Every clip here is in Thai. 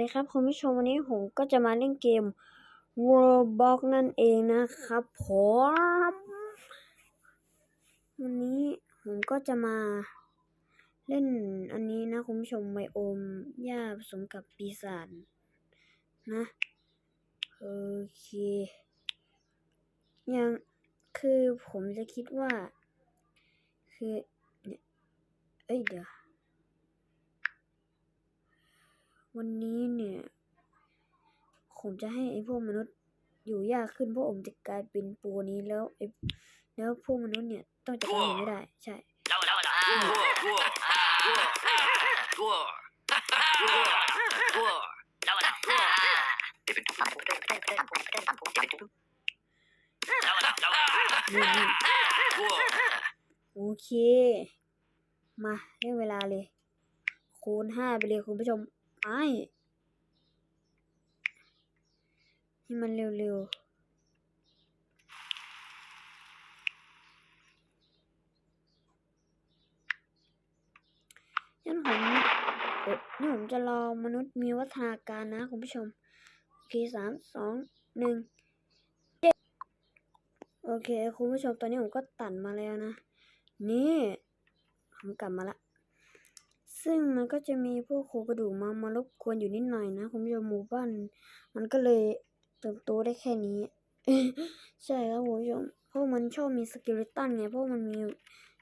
ดีครับคุณผู้ชมวันนี้ผมก็จะมาเล่นเกม Roblox นั่นเองนะครับผมวันนี้ผมก็จะมาเล่นอันนี้นะคุณผู้ชมไมโอมหญ้าผสมกับปีศาจนะโอเคยังคือผมจะคิดว่า คือเนี่ยเอ้ยเดี๋ยว วันนี้เนี่ย ผมจะให้ไอ้พวกมนุษย์อยู่ยากขึ้นเพราะผมจะกลายเป็นปูนี้แล้วไอ้แล้วพวกมนุษย์เนี่ยต้องจัดการไม่ได้ ใช่โอเค มาเรื่องเวลาเลย คูณห้าไปเลยคุณผู้ชม ไปให้มันเร็วๆงั้นผมนี่ผมจะรอมนุษย์มีวัฒนาการนะคุณผู้ชม โอเคสามสองหนึ่งเจ็ดโอเค คุณผู้ชมตอนนี้ผมก็ตัดมาแล้วนะ นี่ ผมกลับมาละ ซึ่งมันก็จะมีพวกโครงกระดูกมามารบกวนอยู่นิดหน่อยนะคุณผู้ชมหมู่บ้านมันก็เลยเติบโตได้แค่นี้ ใช่ครับคุณผู้ชมเพราะมันชอบมีสเกเลตันไงเพราะมันมี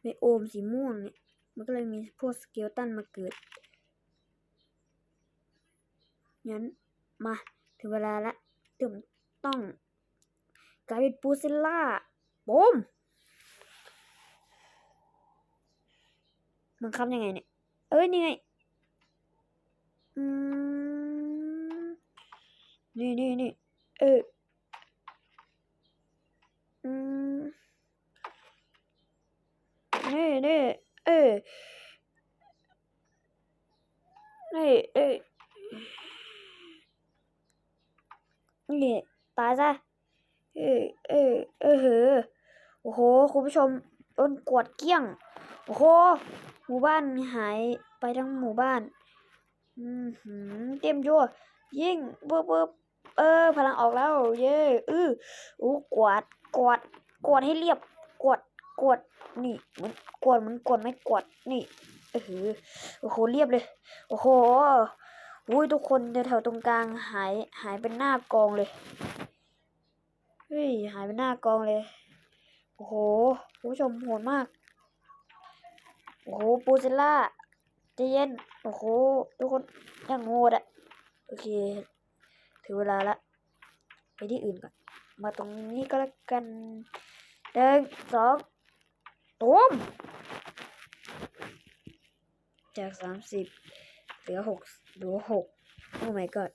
ไมโอมสีม่วงเนี่ยมันก็เลยมีพวกสเกเลตันมาเกิดงั้นมาถึงเวลาละที่ผมต้องกลายเป็นปูซิลล่าบูมมันคำยังไงเนี่ย เอ้ยนี่ไงอืมนี่นี่นี่เอออืมนี่นี่เออนี่เออนี่ตายซะเออเออเออเหอโอ้โห คุณผู้ชมโดนกวดเกลี้ยง โอ้โห หมู่บ้านหายไปทั้งหมู่บ้านอืมหืมเต็มยั่วยิ่งเบิบเบิบเออ พลังออกแล้ว เย้อืออู้กวาดกวาดกวาดให้เรียบกวาดกวาดนี่มันกวาดมันกวาดไม่กวาดนี่เออโอ้โหเรียบเลย โอ้โหอุ้ยทุกคนแถวๆตรงกลางหายหายเป็นหน้ากองเลยเฮ้ยหายเป็นหน้ากองเลย โอ้โหผู้ชมโหดมาก โอ้โหปูเซลล่าใจเย็น โอ้โห ทุกคนยังโง่อะโอเคถึงเวลาละ ไปที่อื่นก่อน มาตรงนี้ก็แล้วกันหนึ่งสองตูมจากสามสิบเหลือหกเหลือหกโอ้ my god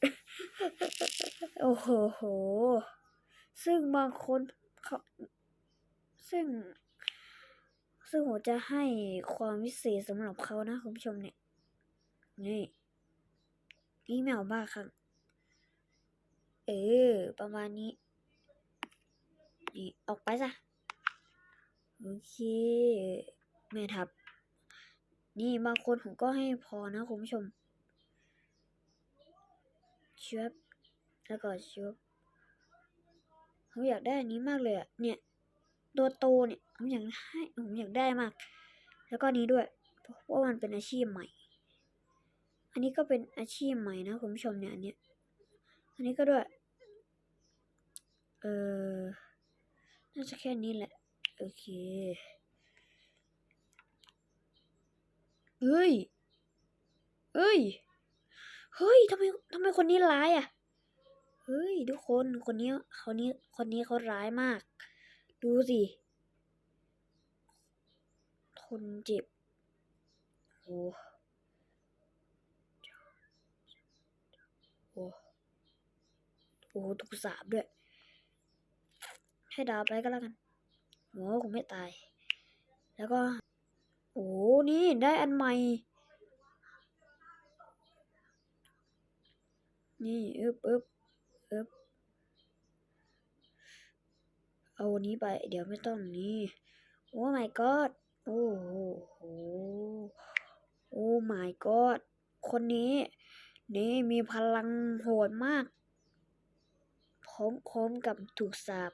โอ้โหโหซึ่งบางคนเขาซึ่ง ซึ่งผมจะให้ความพิเศษสำหรับเขานะคุณผู้ชมเนี่ย นี่อีเมลบ้าครั้งเออ ประมาณนี้ นี่ ออกไปซะ โอเค แม่ทับ นี่บางคนผมก็ให้พอนะคุณผู้ชมเชือบแล้วก็เชือบผมอยากได้อันนี้มากเลยอะเนี่ย ตัวโตเนี่ยผมอยากให้ผมอยากได้มาก แล้วก็นี้ด้วยเพราะว่ามันเป็นอาชีพใหม่ อันนี้ก็เป็นอาชีพใหม่นะคุณผู้ชมเนี่ยอันเนี้ยอันนี้ก็ด้วย เออน่าจะแค่นี้แหละ โอเคเฮ้ยเฮ้ย เฮ้ยทำไมทำไมคนนี้ร้ายอะ เฮ้ยทุกคนคนนี้คนนี้คนนี้เขาร้ายมาก ดูสิทนเจ็บโอ้โหโอ้โหถูกสาบด้วย ให้ดาวไปก็แล้วกันโอ้คงไม่ตาย แล้วก็ โอ้นี่ได้อันใหม่ นี่ อึบอึบอึบ เอาอันนี้ไป เดี๋ยวไม่ต้องนี่โอ้ my god โอ้โหโอ้ my god คนนี้ นี่มีพลังโหดมากพร้อมพร้อมกับถูกสาบ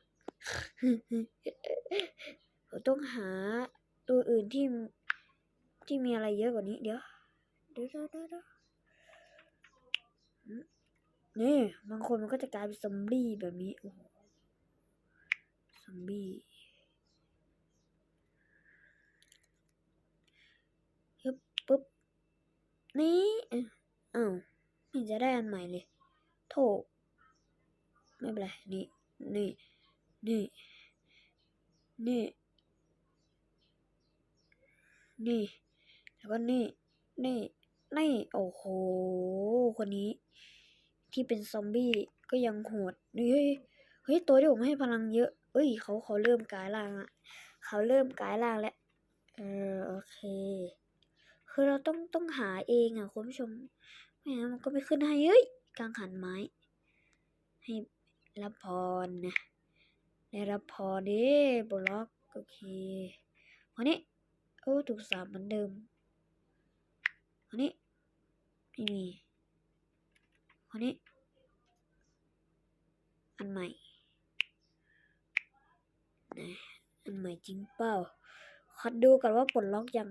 เราต้องหาตัวอื่นที่ที่มีอะไรเยอะกว่านี้ เดี๋ยวเดี๋ยวเดี๋ยวเดี๋ยวเดี๋ยวอืมนี่บางคนมันก็จะกลายเป็นซอมบี้แบบนี้โอ้โห อมบี้ฮึบปุ๊บ นี่เอ้าวม่เห็นจะได้อันใหม่เลย โถไม่เป็นไร นี่ นี่ นี่ นี่ นี่ แล้วก็นี่ นี่ นี่ โอ้โห คนนี้ ที่เป็นซอมบี้ก็ยังโหดนี่เฮ้ย เฮ้ย ตัวที่ผมให้พลังเยอะ เอ้ยเขาเขาเริ่มกลายร่างละเขาเริ่มกลายร่างแล้วเออโอเค คือเราต้องต้องหาเองอะคุณผู้ชมไม่งั้นมันก็ไม่ขึ้นให้เฮ้ยกลางหันไม้ ให้รับพรนะได้รับพรดิบล็อกโอเควันนี้โอ้ถูกสาบเหมือนเดิมวันนี้ไม่มีวันนี้อันใหม่ นะอันใหม่จริงเปล่า ขอดูกันว่าปลดล็อกยัง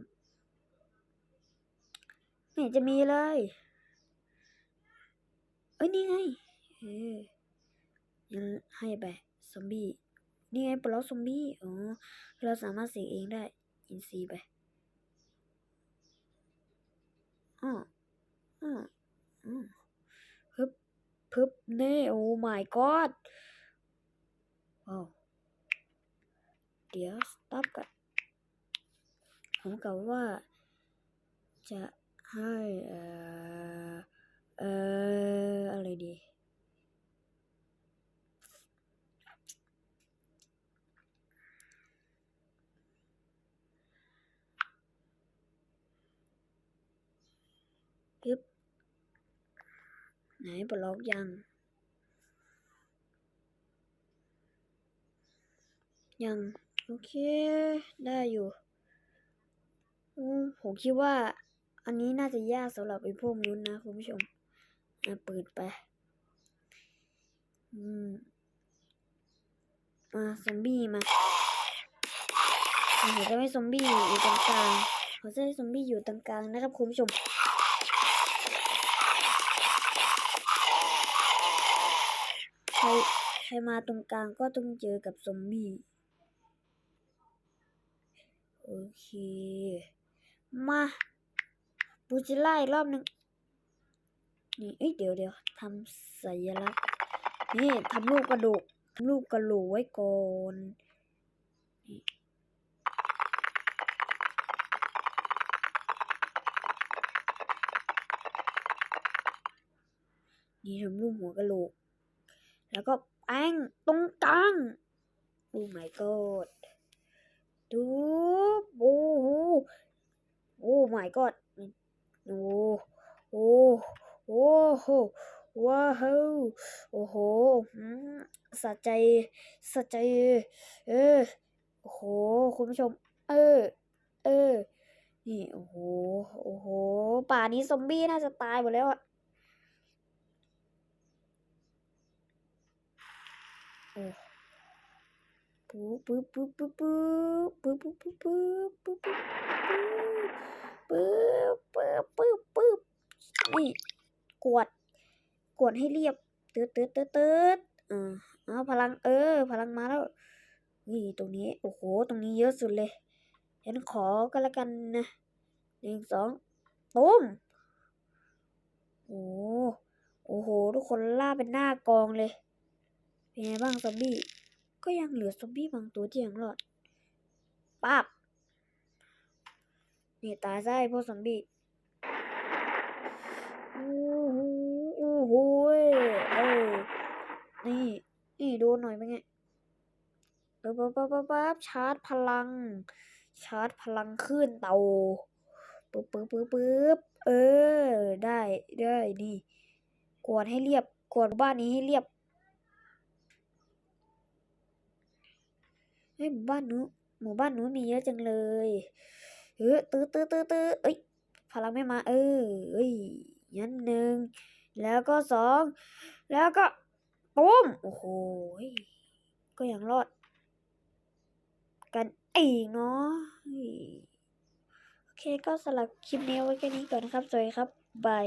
ไม่จะมีเลย เอ้ยนี่ไง เออยังให้ไปซอมบี้ นี่ไงปลดล็อกซอมบี้ อ๋อ เราสามารถเสกเองได้ อินซีไปอ๋ออ๋ออ๋อฮึบพึบเน่โอ้ my god ว้าว เดี๋ยว stop ก่อนผมกะว่า จะให้เอ่อเอ่ออะไรดีปึ๊บไหนปลดล็อกยัง ยัง โอเค ได้อยู่ผมคิดว่า อันนี้น่าจะยากสำหรับไอ้พวกนู้นนะคุณผู้ชมอะเปิดไป อืมมาซอมบี้มาผมจะไม่ซอมบี้อยู่ตรงกลางผมจะให้ซอมบี้อยู่ตรงกลางนะครับคุณผู้ชมใครใครมาตรงกลางก็ต้องเจอกับซอมบี้ โอเค มาบูจิล่าอีกรอบหนึ่งนี่เอ้ยเดี๋ยวเดี๋ยวทำสัญลักษณ์นี่ทำรูปกระดูกทำรูปกระโหลกไว้ก่อนนี่ทำรูปหัวกระโหลก แล้วก็แป้งตรงกลาง โอ้ my god ดูโอ้โหโอ้ my god โอ้โอ้โอ้โหว้าวโอ้โหสะใจสะใจ เออโอ้โหคุณผู้ชม เออ เออ นี่โอ้โหโอ้โหป่านี้ซอมบี้น่าจะตายหมดแล้วอะโอ้ ปุ๊บปุ๊บปุ๊บปุ๊บปุ๊บปุ๊บปุ๊บปุ๊บปุ๊บปุ๊บปุ๊บปุ๊บปุ๊บปุ๊บนี่กวดกวดให้เรียบตืดตืดตืดตืดอ่าเอาพลังเออ พลังมาแล้วนี่ตรงนี้โอ้โหตรงนี้เยอะสุดเลยฉันขอก็แล้วกันนะหนึ่งสองตุ้มโอ้โอ้โหทุกคนล่าเป็นหน้ากองเลย เป็นไงบ้างซอมบี้ ก็ยังเหลือซอมบี้บางตัวที่ยังรอดปั๊บนี่ตายซะไอ้พวกซอมบี้โอ้โหโอ้โหเออนี่นี่โดนหน่อยเป็นไงปั๊บปั๊บปั๊บปั๊บชาร์จพลัง ชาร์จพลังขึ้นเตาปึ๊บปึ๊บปึ๊บปึ๊บเออ ได้ได้นี่กวดให้เรียบกวดบ้านนี้ให้เรียบ เฮ้ยหมู่บ้านนู้หมู่บ้านนู้นมีเยอะจังเลยเออตื้อตื้อตื้อตื้อเอ้ยพลังไม่มา เออเอ้ยยันหนึ่งแล้วก็สองแล้วก็ปุ้มโอ้โหก็ยังรอด กันอีกเนาะโอเคก็สำหรับคลิปนี้ไว้แค่นี้ก่อนนะครับสวัสดีครับบาย